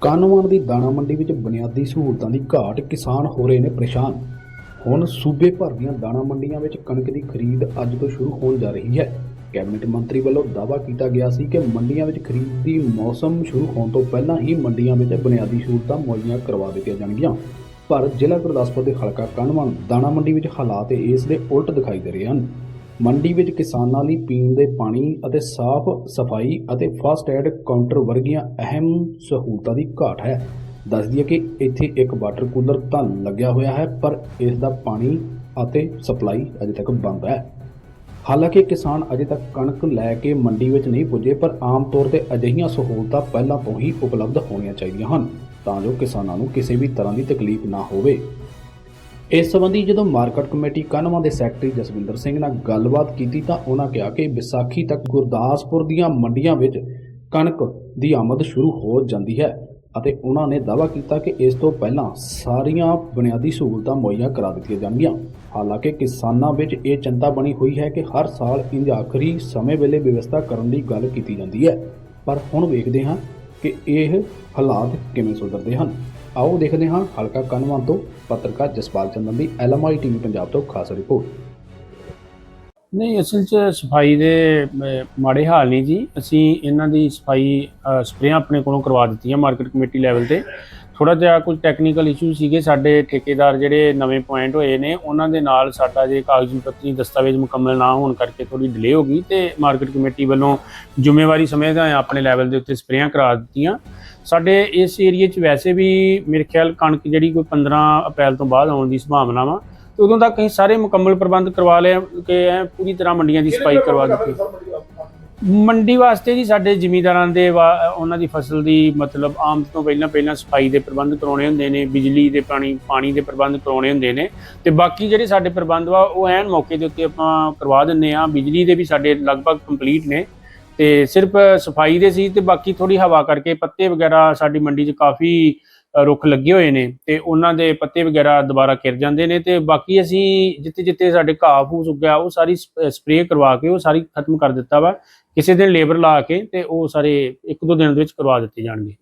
ਕਾਨੂੰਨ ਦੀ ਦਾਣਾ ਮੰਡੀ ਵਿੱਚ ਬੁਨਿਆਦੀ ਸਹੂਲਤਾਂ ਦੀ ਘਾਟ ਕਿਸਾਨ ਹੋ ਰਹੇ ਨੇ ਪਰੇਸ਼ਾਨ। ਹੁਣ ਸੂਬੇ ਭਰ ਦੀਆਂ ਦਾਣਾ ਮੰਡੀਆਂ ਵਿੱਚ ਕਣਕ ਦੀ ਖਰੀਦ ਅੱਜ ਤੋਂ ਸ਼ੁਰੂ ਹੋਣ ਜਾ ਰਹੀ ਹੈ। ਕੈਬਨਿਟ ਮੰਤਰੀ ਵੱਲੋਂ ਦਾਅਵਾ ਕੀਤਾ ਗਿਆ ਸੀ ਕਿ ਮੰਡੀਆਂ ਵਿੱਚ ਖਰੀਦ ਦੀ ਮੌਸਮ ਸ਼ੁਰੂ ਹੋਣ ਤੋਂ ਪਹਿਲਾਂ ਹੀ ਮੰਡੀਆਂ ਵਿੱਚ ਬੁਨਿਆਦੀ ਸਹੂਲਤਾਂ ਮੁਹੱਈਆ ਕਰਵਾ ਦਿੱਤੀਆਂ ਜਾਣਗੀਆਂ। ਪਰ ਜ਼ਿਲ੍ਹਾ ਗੁਰਦਾਸਪੁਰ ਦੇ ਹਲਕਾ ਕਣਵਨ ਦਾਣਾ ਮੰਡੀ ਵਿੱਚ ਹਾਲਾਤ ਇਸ ਦੇ ਉਲਟ ਦਿਖਾਈ ਦੇ ਰਹੇ ਹਨ। ਮੰਡੀ ਵਿੱਚ ਕਿਸਾਨਾਂ ਲਈ ਪੀਣ ਦੇ ਪਾਣੀ ਅਤੇ ਸਾਫ਼ ਸਫ਼ਾਈ ਅਤੇ ਫਾਸਟ ਐਡ ਕਾਊਂਟਰ ਵਰਗੀਆਂ ਅਹਿਮ ਸਹੂਲਤਾਂ ਦੀ ਘਾਟ ਹੈ। ਦੱਸ ਦਈਏ ਕਿ ਇੱਥੇ ਇੱਕ ਵਾਟਰ ਕੂਲਰ ਤਾਂ ਲੱਗਿਆ ਹੋਇਆ ਹੈ, ਪਰ ਇਸ ਦਾ ਪਾਣੀ ਅਤੇ ਸਪਲਾਈ ਅਜੇ ਤੱਕ ਬੰਦ ਹੈ। ਹਾਲਾਂਕਿ ਕਿਸਾਨ ਅਜੇ ਤੱਕ ਕਣਕ ਲੈ ਕੇ ਮੰਡੀ ਵਿੱਚ ਨਹੀਂ ਪੁੱਜੇ, ਪਰ ਆਮ ਤੌਰ ਤੇ ਅਜਿਹੀਆਂ ਸਹੂਲਤਾਂ ਪਹਿਲਾਂ ਤੋਂ ਹੀ ਉਪਲਬਧ ਹੋਣੀਆਂ ਚਾਹੀਦੀਆਂ ਹਨ, ਤਾਂ ਜੋ ਕਿਸਾਨਾਂ ਨੂੰ ਕਿਸੇ ਵੀ ਤਰ੍ਹਾਂ ਦੀ ਤਕਲੀਫ ਨਾ ਹੋਵੇ। ਇਸ ਸੰਬੰਧੀ ਜਦੋਂ ਮਾਰਕੀਟ ਕਮੇਟੀ ਕਨਵਾ ਦੇ ਸੈਕਟਰੀ ਜਸਵਿੰਦਰ ਸਿੰਘ ਨਾਲ ਗੱਲਬਾਤ ਕੀਤੀ ਤਾਂ ਉਹਨਾਂ ਕਿਹਾ ਕਿ ਵਿਸਾਖੀ ਤੱਕ ਗੁਰਦਾਸਪੁਰ ਦੀਆਂ ਮੰਡੀਆਂ ਵਿੱਚ ਕਣਕ ਦੀ ਆਮਦ ਸ਼ੁਰੂ ਹੋ ਜਾਂਦੀ ਹੈ ਅਤੇ ਉਹਨਾਂ ਨੇ ਦਾਅਵਾ ਕੀਤਾ ਕਿ ਇਸ ਤੋਂ ਪਹਿਲਾਂ ਸਾਰੀਆਂ ਬੁਨਿਆਦੀ ਸਹੂਲਤਾਂ ਮੁਹੱਈਆ ਕਰਾ ਦਿੱਤੀਆਂ ਜਾਣਗੀਆਂ। ਹਾਲਾਂਕਿ ਕਿਸਾਨਾਂ ਵਿੱਚ ਇਹ ਚਿੰਤਾ ਬਣੀ ਹੋਈ ਹੈ ਕਿ ਹਰ ਸਾਲ ਇੰਜ ਆਖਰੀ ਸਮੇਂ ਵੇਲੇ ਵਿਵਸਥਾ ਕਰਨ ਦੀ ਗੱਲ ਕੀਤੀ ਜਾਂਦੀ ਹੈ। ਪਰ ਹੁਣ ਵੇਖਦੇ ਹਾਂ ਕਿ ਇਹ ਹਾਲਾਤ ਕਿਵੇਂ ਸੁਧਰਦੇ ਹਨ। ਆਓ ਦੇਖਦੇ ਹਾਂ ਹਲਕਾ ਕਨਵਾਂ ਤੋਂ ਪੱਤਰਕਾਰ ਜਸਪਾਲ ਚੰਦਨ ਦੀ ਐਲਐਮਆਈ ਟੀਵੀ ਪੰਜਾਬ ਤੋਂ ਖਾਸ ਰਿਪੋਰਟ। ਨਹੀਂ ਅਸਲ 'ਚ ਸਫ਼ਾਈ ਦੇ ਅਹ, ਮਾੜੇ ਹਾਲ ਨਹੀਂ ਜੀ। ਅਸੀਂ ਇਹਨਾਂ ਦੀ ਸਫ਼ਾਈ ਅਹ, ਸਪਰੇਆਂ ਆਪਣੇ ਕੋਲੋਂ ਕਰਵਾ ਦਿੱਤੀਆਂ ਮਾਰਕੀਟ ਕਮੇਟੀ ਲੈਵਲ ਤੇ। ਥੋੜਾ ਜਿਹਾ ਕੁਝ ਟੈਕਨੀਕਲ ਇਸ਼ੂ ਸੀਗੇ। ਸਾਡੇ ਠੇਕੇਦਾਰ ਜਿਹੜੇ ਨਵੇਂ ਪੁਆਇੰਟ ਹੋਏ ਨੇ ਉਹਨਾਂ ਦੇ ਨਾਲ ਸਾਡਾ ਜੇ ਕਾਗਜ਼ੀ ਪੱਤਰੀ ਦਸਤਾਵੇਜ਼ ਮੁਕੰਮਲ ਨਾ ਹੋਣ ਕਰਕੇ ਥੋੜੀ ਡਿਲੇ ਹੋ ਗਈ ਤੇ ਮਾਰਕੀਟ ਕਮੇਟੀ ਵੱਲੋਂ ਜ਼ਿੰਮੇਵਾਰੀ ਸਮਝਦਾ ਆਪਣੇ ਲੈਵਲ ਦੇ ਉੱਤੇ ਸਪਰੇਆਂ ਕਰਾ ਦਿੱਤੀਆਂ। ਸਾਡੇ ਇਸ ਏਰੀਏ 'ਚ ਵੈਸੇ ਵੀ ਮੇਰੇ ਖਿਆਲ ਕਣਕ ਜਿਹੜੀ ਕੋਈ 15 ਅਪ੍ਰੈਲ ਤੋਂ ਬਾਅਦ ਆਉਣ ਦੀ ਸੰਭਾਵਨਾ ਵਾ। ਤੇ ਉਦੋਂ ਤੱਕ ਅਸੀਂ ਸਾਰੇ ਮੁਕੰਮਲ ਪ੍ਰਬੰਧ ਕਰਵਾ ਲਏ ਕਿ ਐਂ ਪੂਰੀ ਤਰ੍ਹਾਂ ਮੰਡੀਆਂ ਦੀ ਸਫ਼ਾਈ ਕਰਵਾ ਦਿੱਤੀ। ਮੰਡੀ ਵਾਸਤੇ ਜੀ ਸਾਡੇ ਜ਼ਿਮੀਂਦਾਰਾਂ ਦੇ ਵਾ- ਉਹਨਾਂ ਦੀ ਫਸਲ ਦੀ ਮਤਲਬ ਆਮਦ ਤੋਂ ਪਹਿਲਾਂ ਪਹਿਲਾਂ ਸਫ਼ਾਈ ਦੇ ਪ੍ਰਬੰਧ ਕਰਾਉਣੇ ਹੁੰਦੇ ਨੇ, ਬਿਜਲੀ ਦੇ ਪਾਣੀ ਪਾਣੀ ਦੇ ਪ੍ਰਬੰਧ ਕਰਾਉਣੇ ਹੁੰਦੇ ਨੇ ਤੇ ਬਾਕੀ ਜਿਹੜੇ ਸਾਡੇ ਪ੍ਰਬੰਧ ਵਾ ਉਹ ਐਨ ਮੌਕੇ ਦੇ ਉੱਤੇ ਆਪਾਂ ਕਰਵਾ ਦਿੰਨੇ ਆ ਬਿਜਲੀ ਦੇ ਵੀ ਸਾਡੇ ਲਗਭਗ ਕੰਪਲੀਟ ਨੇ ਤੇ ਸਿਰਫ ਸਫ਼ਾਈ ਦੇ ਸੀ ਤੇ ਬਾਕੀ ਥੋੜੀ ਹਵਾ ਕਰਕੇ ਪੱਤੇ ਵਗੈਰਾ ਸਾਡੀ ਮੰਡੀ 'ਚ ਕਾਫੀ ਰੁੱਖ ਲੱਗੇ ਹੋਏ ਨੇ ਤੇ ਉਹਨਾਂ ਦੇ ਪੱਤੇ ਵਗੈਰਾ ਦੁਬਾਰਾ ਕਿਰ ਜਾਂਦੇ ਨੇ ਤੇ ਬਾਕੀ ਅਸੀਂ ਜਿੱਥੇ ਜਿੱਥੇ ਸਾਡੇ ਘਾਹ ਫੂਸ ਉੱਗਿਆ, ਉਹ ਸਾਰੀ ਸਪਰੇਅ ਕਰਵਾ ਕੇ ਉਹ ਸਾਰੀ ਖਤਮ ਕਰ ਦਿੱਤਾ ਵਾ। ਕਿਸੇ ਦਿਨ ਲੇਬਰ ਲਾ ਕੇ ਤੇ ਉਹ ਸਾਰੇ ਇੱਕ ਦੋ ਦਿਨ ਦੇ ਵਿੱਚ ਕਰਵਾ ਦਿੱਤੇ ਜਾਣਗੇ।